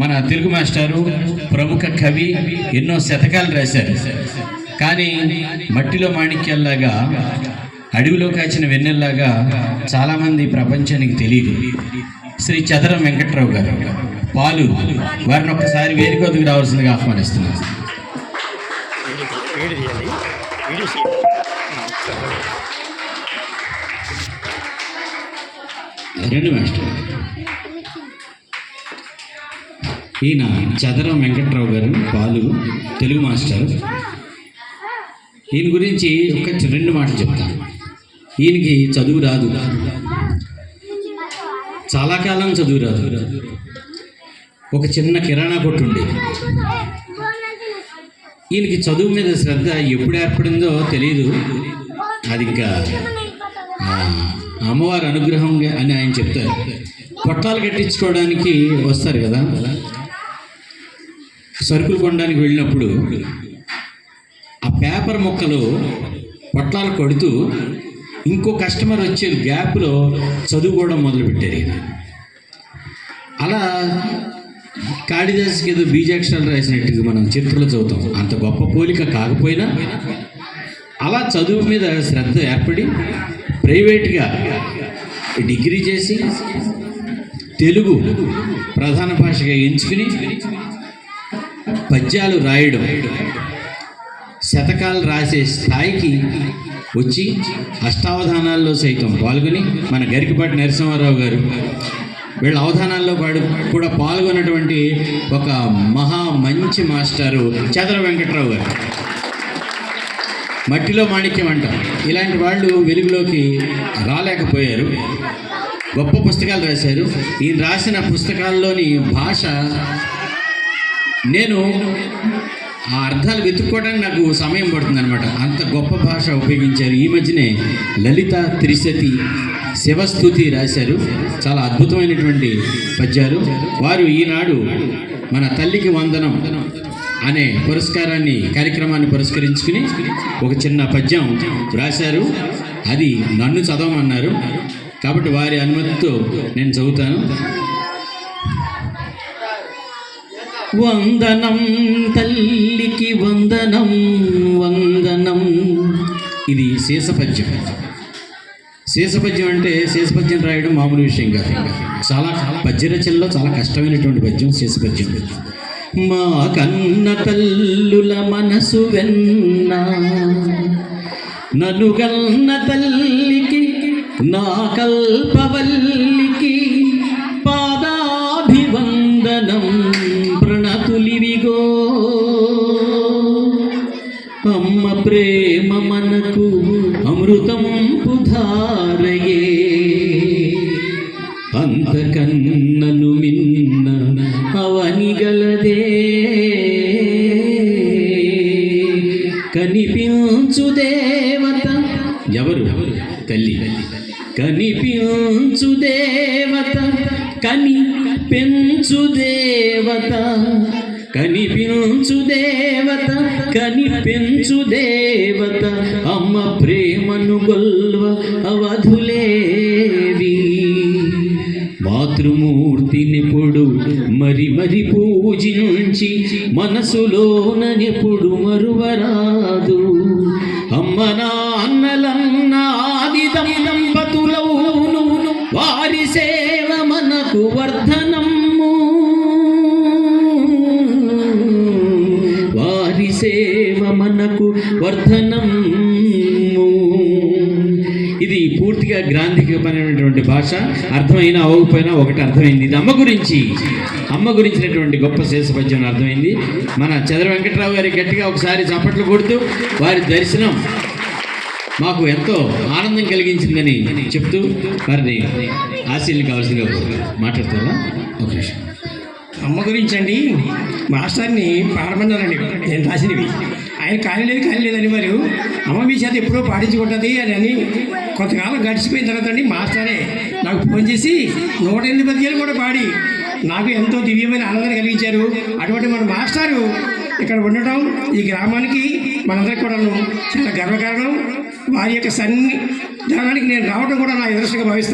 మన తెలుగు మాస్టారు ప్రముఖ కవి ఎన్నో శతకాలు రాశారు. కానీ మట్టిలో మాణిక్యాల్లాగా అడవిలో కాచిన వెన్నెల్లాగా చాలామంది ప్రపంచానికి తెలియదు. శ్రీ చదరం వెంకట్రావు గారు పాలు వారిని ఒక్కసారి వేదికొద్దుకు రావాల్సిందిగా ఆహ్వానిస్తున్నాను రెండు మాస్టర్. ఈయన చదరం వెంకట్రావు గారు పాలు తెలుగు మాస్టర్. ఈయన గురించి ఒక రెండు మాటలు చెప్తాను ఈయనకి చదువు రాదు. చాలా కాలం చదువు రాదు. ఒక చిన్న కిరాణా కొట్టు ఉండేది ఈయనకి చదువు మీద శ్రద్ధ ఎప్పుడు ఏర్పడిందో తెలియదు అది ఇంకా అమ్మవారి అనుగ్రహం అని ఆయన చెప్తారు. పొట్టాలు కట్టించుకోవడానికి వస్తారు కదా. సరుకులు కొనడానికి వెళ్ళినప్పుడు ఆ పేపర్ ముక్కలు పొట్లాలు కొడుతూ ఇంకో కస్టమర్ వచ్చే గ్యాప్లో చదువుకోవడం మొదలుపెట్టారు అలా కాళిదాస్కి ఏదో బీజాక్షరాలు రాసినట్టుగా మనం చరిత్రలో చదువుతాం. అంత గొప్ప పోలిక కాకపోయినా అలా చదువు మీద శ్రద్ధ ఏర్పడి ప్రైవేట్గా డిగ్రీ చేసి తెలుగు ప్రధాన భాషగా ఎంచుకుని పద్యాలు రాయడం శతకాలు రాసే స్థాయికి వచ్చి అష్టావధానాల్లో సైతం పాల్గొని మన గరికపాటి నరసింహారావు గారు వీళ్ళ అవధానాల్లో పాడు కూడా పాల్గొన్నటువంటి ఒక మహా మంచి మాస్టారు చదర వెంకట్రావు గారు. మట్టిలో మాణిక్యం అంటాం. ఇలాంటి వాళ్ళు వెలుగులోకి రాలేకపోయారు. గొప్ప పుస్తకాలు రాశారు. ఈయన రాసిన పుస్తకాల్లోని భాష నేను ఆ అర్థాలు వెతుక్కోవడానికి నాకు సమయం పడుతుంది అనమాట అంత గొప్ప భాష ఉపయోగించారు. ఈ మధ్యనే లలిత త్రిశతి శివస్థుతి రాశారు. చాలా అద్భుతమైనటువంటి పద్యాలు. వారు ఈనాడు మన తల్లికి వందనం అనే పురస్కారాన్ని కార్యక్రమాన్ని పురస్కరించుకుని ఒక చిన్న పద్యం రాశారు. అది నన్ను చదవమన్నారు. కాబట్టి వారి అనుమతితో నేను చదువుతాను. వందనం తల్లికి వందనం వందనం. ఇది శేషపద్యం. శేషపద్యం అంటే శేషపద్యం రాయడం మామూలు విషయం కాదు. చాలా పద్య రచనలో చాలా కష్టమైనటువంటి పద్యం శేషపద్యం. మా కన్న తల్లుల మనసు వెన్న నలుగన్న తల్లికి నా కల్పవల్లికి అమ్మ ప్రేమ మనకు అమృతం పుధారయే. అంతకన్నను మిన్న అవనిగలదే కనిపించు దేవత. ఎవరు? తల్లి కనిపించు దేవత. కని పెంచు దేవత. కనిపించు దేవత కనిపించు దేవత అమ్మ ప్రేమను గొల్వ అవధులేవి. మాతృమూర్తినిప్పుడు మరి మరి పూజించి మనసులోనెప్పుడు మరువరాదు. అమ్మ వర్ధనము ఇది పూర్తిగా గ్రాంధికమైనటువంటి భాష. అర్థమైనా అవ్వకపోయినా ఒకటి అర్థమైంది. ఇది అమ్మ గురించి. అమ్మ గురించినటువంటి గొప్ప శేషపద్యం అర్థమైంది. మన చంద్ర వెంకట్రావు గారి గట్టిగా ఒకసారి చప్పట్లు కొడుతూ వారి దర్శనం మాకు ఎంతో ఆనందం కలిగించిందని చెప్తూ వారిని ఆశీల్ని కావాల్సిందిగా మాట్లాడతారా ఒక నిమిషం. అమ్మ గురించి అండి మాస్టర్ని పాడమన్నారండి నేను రాసినవి. ఆయన ఖాళీ లేదు ఖాళీ లేదని మరి. అమ్మ మీ చేత ఎప్పుడో పాటించుకుంటుంది అని అని కొంతకాలం గడిచిపోయిన తర్వాత అండి మాస్టరే నాకు ఫోన్ చేసి నూట ఎనిమిది పద్యాలు కూడా పాడి. నాకు ఎంతో దివ్యమైన ఆనందం కలిగించారు. అటువంటి మన మాస్టారు ఇక్కడ ఉండటం ఈ గ్రామానికి మనందరికి కూడా చాలా గర్వకారణం. వారి యొక్క సన్ని ధ్యానానికి నేను రావడం కూడా నా ఎదురుగా భావిస్తాను